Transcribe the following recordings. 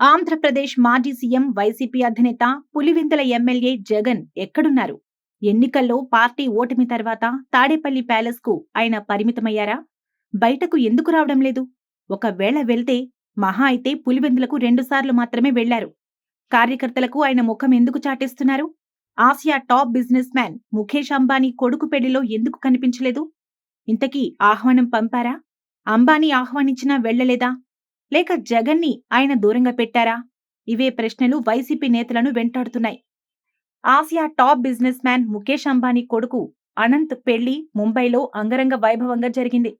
ఆంధ్రప్రదేశ్ మాజీ CM YCP అధినేత Pulivendula MLA Jagan ఎక్కడున్నారు? ఎన్నికల్లో పార్టీ ఓటమి తర్వాత తాడేపల్లి ప్యాలెస్కు ఆయన పరిమితమయ్యారా? బయటకు ఎందుకు రావడం లేదు? ఒకవేళ వెళ్తే మహా అయితే పులివెందులకు రెండుసార్లు మాత్రమే వెళ్ళారు. కార్యకర్తలకు ఆయన ముఖం ఎందుకు చాటేస్తున్నారు? Asia top businessman Mukesh Ambani కొడుకు పెళ్ళిలో ఎందుకు కనిపించలేదు? ఇంతకీ ఆహ్వానం పంపారా? అంబానీ ఆహ్వానించినా వెళ్ళలేదా లేక జగన్ని ఆయన దూరంగా పెట్టారా? ఇవే ప్రశ్నలు వైసీపీ నేతలను వెంటాడుతున్నాయి. Asia top businessman Mukesh Ambani కొడుకు అనంత్ పెళ్ళి ముంబైలో అంగరంగ వైభవంగా జరిగింది.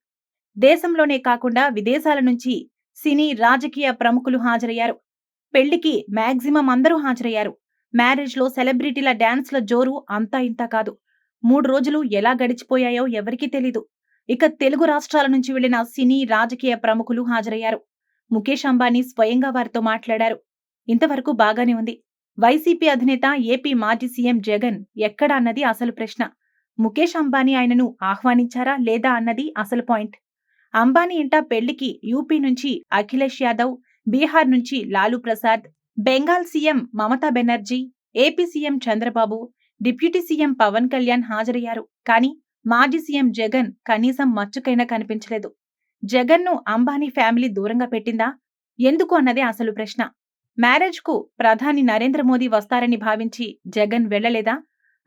దేశంలోనే కాకుండా విదేశాల నుంచి సినీ రాజకీయ ప్రముఖులు హాజరయ్యారు. పెళ్ళికి మాక్సిమం అందరూ హాజరయ్యారు. మ్యారేజ్లో సెలబ్రిటీల డాన్స్ల జోరు అంతా ఇంతా కాదు. మూడు రోజులు ఎలా గడిచిపోయాయో ఎవరికీ తెలీదు. ఇక తెలుగు రాష్ట్రాల నుంచి వెళ్ళిన సినీ రాజకీయ ప్రముఖులు హాజరయ్యారు. ముఖేష్ అంబానీ స్వయంగా వారితో మాట్లాడారు. ఇంతవరకు బాగానే ఉంది. వైసీపీ అధినేత ఏపీ మాజీ సీఎం జగన్ ఎక్కడ అన్నది అసలు ప్రశ్న. ముఖేష్ అంబానీ ఆయనను ఆహ్వానించారా లేదా అన్నది అసలు పాయింట్. అంబానీ ఇంట పెళ్ళికి యూపీ నుంచి అఖిలేష్ యాదవ్ బీహార్ నుంచి Lalu Prasad Bengal CM Mamata Banerjee AP CM Chandrababu deputy CM Pawan Kalyan హాజరయ్యారు. కానీ మాజీ సీఎం జగన్ కనీసం మచ్చుకైనా కనిపించలేదు. జగన్ను అంబానీ ఫ్యామిలీ దూరంగా పెట్టిందా? ఎందుకు అన్నదే అసలు ప్రశ్న. మ్యారేజ్కు ప్రధాని నరేంద్ర మోదీ వస్తారని భావించి జగన్ వెళ్ళలేదా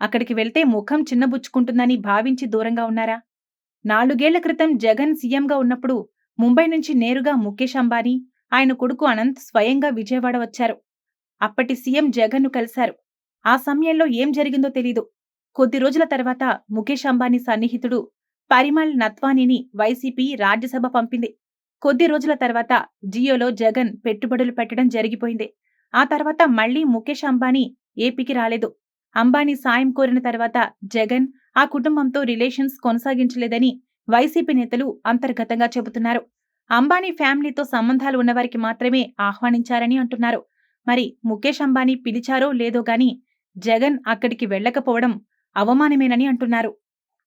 అక్కడికి వెళ్తే ముఖం చిన్నబుచ్చుకుంటుందని భావించి దూరంగా ఉన్నారా? నాలుగేళ్ళ క్రితం జగన్ సీఎంగా ఉన్నప్పుడు ముంబై నుంచి నేరుగా ముఖేష్ అంబానీ ఆయన కొడుకు అనంత్ స్వయంగా విజయవాడ వచ్చారు. అప్పటి సీఎం జగన్ను కలిశారు. ఆ సమయంలో ఏం జరిగిందో తెలీదు. కొద్ది రోజుల తర్వాత ముఖేష్ అంబానీ సన్నిహితుడు పరిమళ్ నత్వానీని వైసీపీ రాజ్యసభ పంపింది. కొద్ది రోజుల తర్వాత జియోలో జగన్ పెట్టుబడులు పెట్టడం జరిగిపోయింది. ఆ తర్వాత మళ్ళీ ముఖేష్ అంబానీ ఏపీకి రాలేదు. అంబానీ సాయం కోరిన తర్వాత జగన్ ఆ కుటుంబంతో రిలేషన్స్ కొనసాగించలేదని వైసీపీ నేతలు అంతర్గతంగా చెబుతున్నారు. అంబానీ ఫ్యామిలీతో సంబంధాలు ఉన్నవారికి మాత్రమే ఆహ్వానించారని అంటున్నారు. మరి ముఖేష్ అంబానీ పిలిచారో లేదో గాని జగన్ అక్కడికి వెళ్ళకపోవడం అవమానమేనని అంటున్నారు.